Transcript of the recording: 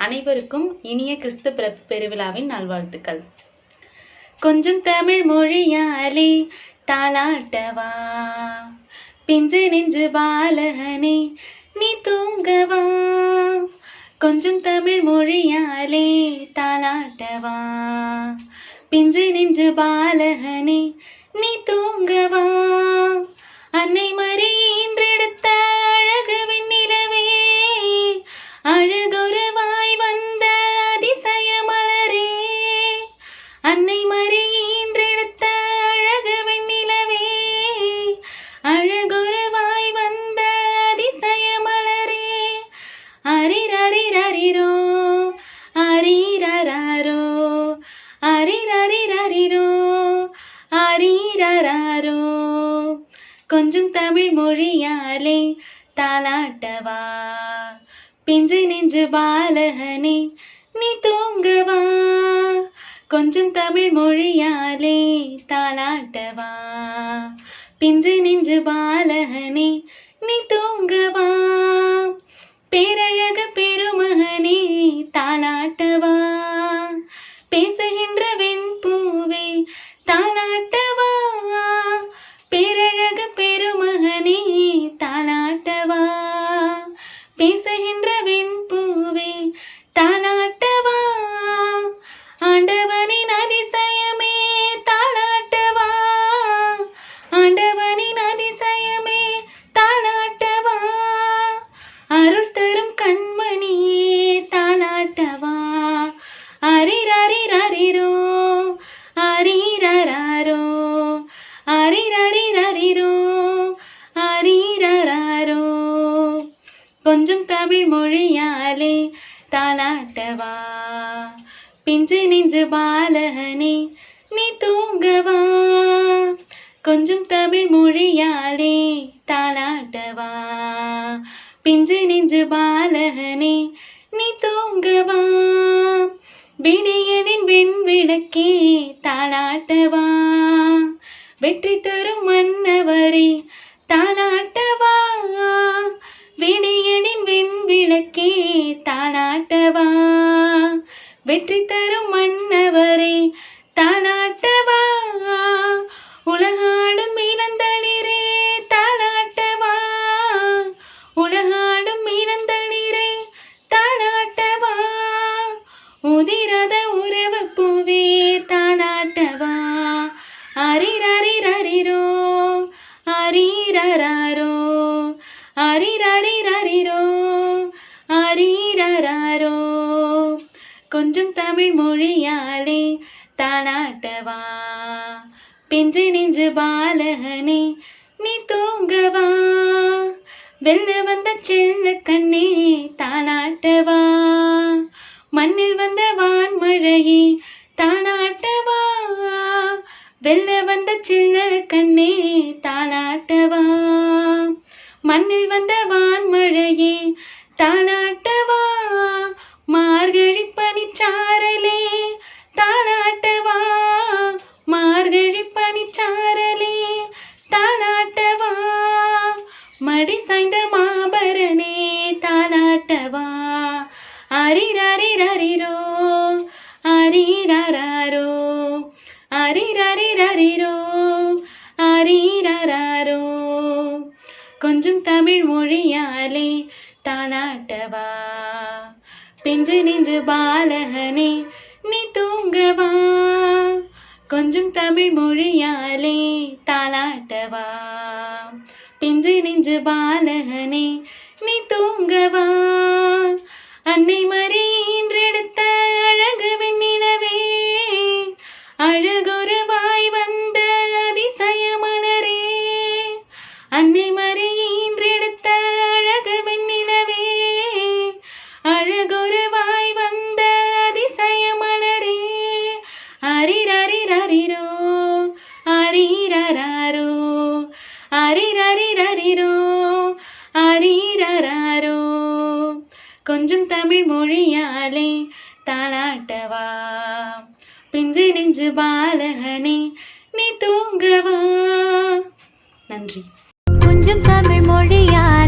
அனைவருக்கும் இனிய கிறிஸ்து பிற- பெருவிழாவின் நல்வாழ்த்துக்கள். கொஞ்சம் தமிழ் மொழியாலே தாலாட்டவா பிஞ்சு நெஞ்சு பாலகனே நீ தூங்கவா? கொஞ்சம் தமிழ் மொழியாலே தாலாட்டவா பிஞ்சு நெஞ்சு பாலகனே நீ தூங்கவா? அன்னை மறியெடுத்த யாரோ கொஞ்சம் தமிழ் மொழியாலே தாலாட்டவா பிஞ்சு நெஞ்சு பாலகனே நீ தூங்கவா? கொஞ்சம் தமிழ் மொழியாலே தாலாட்டவா பிஞ்சு நெஞ்சு பாலகனே நீ தூங்கவா? பேரழக பெருமகனே தாலாட்டவா கொஞ்சம் தமிழ் மொழியாலே தாலாட்டவா பிஞ்சு நெஞ்சு பாலகனே நீ தூங்கவா? கொஞ்சம் தமிழ் மொழியாலே தாலாட்டவா பிஞ்சு நெஞ்சு பாலகனே நீ தூங்கவா? விடியனின் வெண்விளக்கே தாளாட்டவா? வெற்றி தரும் மன்னவரே தாளாட்டவா? தானாட்டவா? வெற்றி தரும் மன்னவரே தானாட்டவா? உலகாடும் இளந்தளிரே தானாட்டவா? உலகாடும் இளந்தளிரே தானாட்டவா? உதிரத உறவு பூவே தானாட்டவா? அரிரரிரரிரோ கொஞ்சம் தமிழ் மொழியாலே தாளாட்டவா? பிஞ்சு நெஞ்சு பாலகனே நீ தூங்கவா? வெல்ல வந்த செல்ல கண்ணே தாளாட்டவா? மண்ணில் வந்த வான்மழையே தானாட்டவா வெல்ல வந்த சின்ன கண்ணே தானாட்டவா மண்ணில் வந்த வான்மழையே தாலாட்டவா மடி சாய்ந்த மாபரணே தாலாட்டவா அரிரரிரரிரோ அரிரராரோ அரிரரிரரிரோ அரிரராரோ கொஞ்சம் தமிழ் மொழியாலே தாலாட்டவா பிஞ்சு நெஞ்சு பாலகனே நீ தூங்கவா? கொஞ்சம் தமிழ் மொழியாலே நெஞ்சு பாலகனே நீ தூங்கவா? அன்னை மறி இன்றெடுத்த அழகு வெண்ணிலவே அழகொருவாய் வந்த அதிசய மலரே அன்னை மறி இன்றெடுத்த அழகு வெண்ணிலவே அழகொருவாய் வந்த அதிசய மலரே அரிரரிரரிரோ அரிரராரோ அரிர கொஞ்சம் தமிழ் மொழியாலே தாளாட்டவா? பிஞ்சு நெஞ்சு பாலகனே நீ தூங்கவா? நன்றி. கொஞ்சம் தமிழ் மொழியாலே